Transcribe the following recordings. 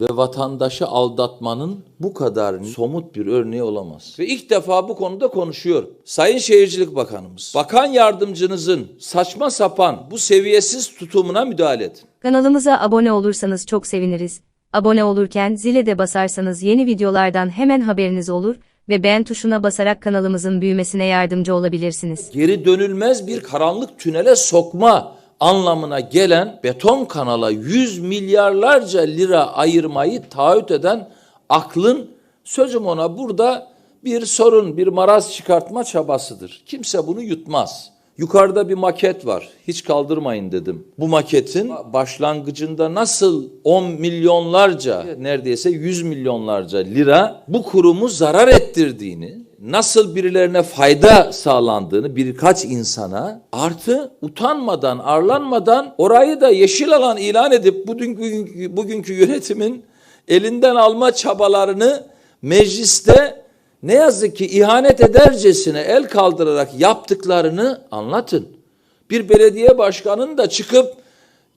ve vatandaşı aldatmanın bu kadar somut bir örneği olamaz. Ve ilk defa bu konuda konuşuyorum. Sayın Şehircilik Bakanımız, bakan yardımcınızın saçma sapan bu seviyesiz tutumuna müdahale edin. Kanalımıza abone olursanız çok seviniriz. Abone olurken zile de basarsanız yeni videolardan hemen haberiniz olur ve beğen tuşuna basarak kanalımızın büyümesine yardımcı olabilirsiniz. geri dönülmez bir karanlık tünele sokma anlamına gelen beton kanala 100 milyarlarca lira ayırmayı taahhüt eden aklın sözüm ona burada bir sorun, bir maraz çıkartma çabasıdır. Kimse bunu yutmaz. Yukarıda bir maket var. Hiç kaldırmayın dedim. Bu maketin başlangıcında nasıl 10 milyonlarca, neredeyse 100 milyonlarca lira bu kurumu zarar ettirdiğini, nasıl birilerine fayda sağlandığını birkaç insana artı utanmadan, arlanmadan orayı da yeşil alan ilan edip bugünkü, bugünkü yönetimin elinden alma çabalarını mecliste ne yazık ki ihanet edercesine el kaldırarak yaptıklarını anlatın. Bir belediye başkanının da çıkıp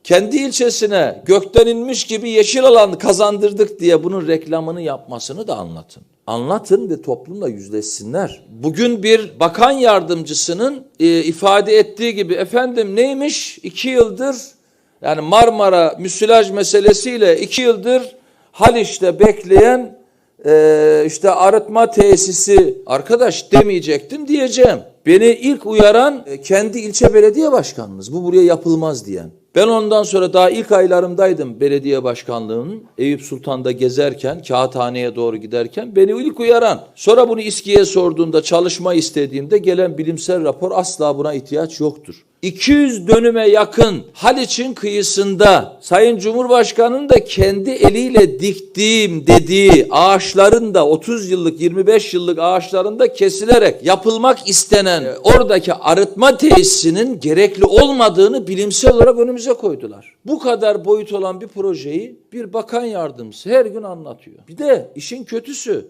kendi ilçesine gökten inmiş gibi yeşil alan kazandırdık diye bunun reklamını yapmasını da anlatın. Anlatın ve toplumla yüzleşsinler. Bugün bir bakan yardımcısının e, ifade ettiği gibi efendim neymiş iki yıldır yani Marmara müsilaj meselesiyle iki yıldır Haliç'te bekleyen e, işte arıtma tesisi arkadaş demeyecektim diyeceğim. Beni ilk uyaran e, kendi ilçe belediye başkanımız. Bu buraya yapılmaz diyen. Ben ondan sonra daha ilk aylarımdaydım belediye başkanlığının. Eyüp Sultan'da gezerken, kağıthaneye doğru giderken beni ilk uyaran. Sonra bunu İSKİ'ye sorduğunda, çalışma istediğimde gelen bilimsel rapor asla buna ihtiyaç yoktur. 200 dönüme yakın Haliç'in kıyısında Sayın Cumhurbaşkanı'nın da kendi eliyle diktiğim dediği ağaçların da 30 yıllık 25 yıllık ağaçların da kesilerek yapılmak istenen oradaki arıtma tesisinin gerekli olmadığını bilimsel olarak önümüze koydular. Bu kadar boyut olan bir projeyi bir bakan yardımcısı her gün anlatıyor. Bir de işin kötüsü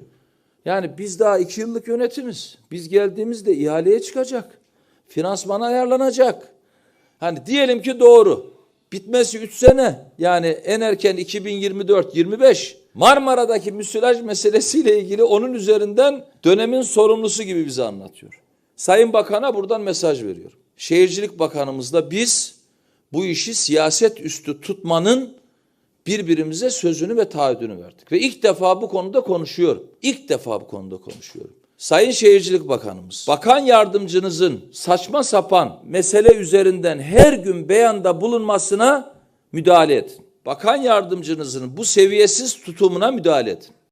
yani biz daha iki yıllık yönetimiz. Biz geldiğimizde ihaleye çıkacak. Finansman ayarlanacak. Hani diyelim ki doğru. Bitmesi 3 sene. Yani en erken 2024-25. Marmara'daki müsilaj meselesiyle ilgili onun üzerinden dönemin sorumlusu gibi bize anlatıyor. Sayın Bakan'a buradan mesaj veriyorum. Şehircilik Bakanımızla biz bu işi siyaset üstü tutmanın birbirimize sözünü ve taahhüdünü verdik. Ve ilk defa bu konuda konuşuyorum. İlk defa bu konuda konuşuyorum. Sayın Şehircilik Bakanımız, bakan yardımcınızın saçma sapan mesele üzerinden her gün beyanda bulunmasına müdahale edin. Bakan yardımcınızın bu seviyesiz tutumuna müdahale edin.